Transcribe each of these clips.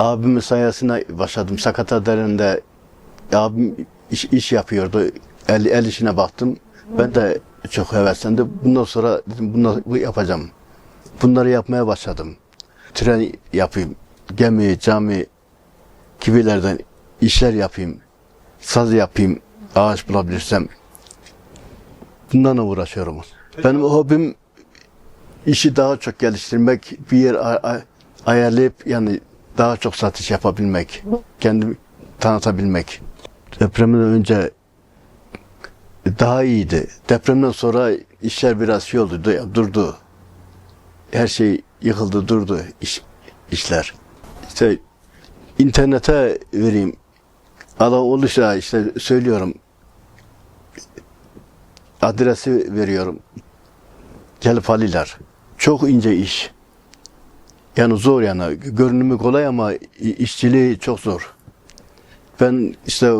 Abimin sayesinde başladım. Sakatadere'nde abim iş, iş yapıyordu. El, el işine baktım. Ben de çok heveslendim. Bundan sonra dedim bunları bu yapacağım. Bunları yapmaya başladım. Tren yapayım, gemi, cami gibilerden işler yapayım. Saz yapayım, ağaç bulabilirsem. Bunlarla uğraşıyorum. Benim hobim işi daha çok geliştirmek, bir yer ayarlayıp yani daha çok satış yapabilmek, kendimi tanıtabilmek. Depremden önce daha iyiydi. Depremden sonra işler biraz şey oldu, du- durdu. Her şey yıkıldı, durdu iş, işler. İşte internete vereyim. Ala olursa işte söylüyorum. Adresi veriyorum. Gelip alırlar. Çok ince iş. Yani zor yani. Görünümü kolay ama işçiliği çok zor. Ben işte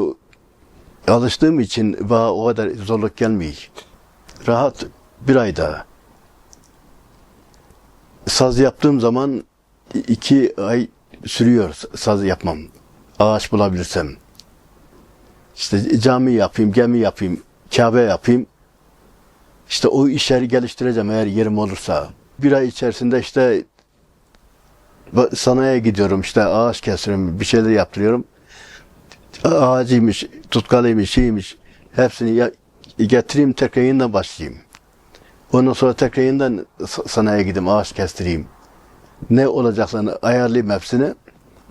alıştığım için bana o kadar zorluk gelmiyor. Rahat bir ayda. Saz yaptığım zaman iki ay sürüyor saz yapmam. Ağaç bulabilirsem. İşte cami yapayım, gemi yapayım, Kabe yapayım. İşte o işleri geliştireceğim eğer yerim olursa. Bir ay içerisinde işte sanayiye gidiyorum işte ağaç kesiyorum, bir şeyler yaptırıyorum. Ağacıymış, tutkalıymış, şeymiş hepsini ya- getireyim tekrar yeniden başlayayım. Ondan sonra tekrar yeniden sa- sanayiye gideyim, ağaç kestireyim. Ne olacaksa ayarlayayım hepsini.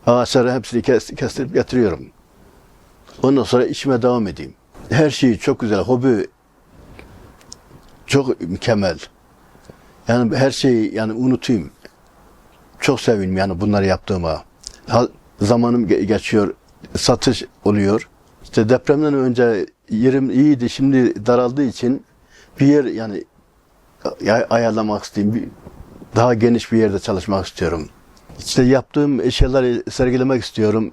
Ağaçları hepsini kes, kestirip getiriyorum. Ondan sonra işime devam edeyim. Her şey çok güzel, hobi çok mükemmel. Yani her şeyi yani unutayım. Çok sevindim yani bunları yaptığıma. Zamanım ge- geçiyor, satış oluyor. İşte depremden önce yerim iyiydi, şimdi daraldığı için bir yer yani ay- ayarlamak istiyorum. Daha geniş bir yerde çalışmak istiyorum. İşte yaptığım eşyaları sergilemek istiyorum.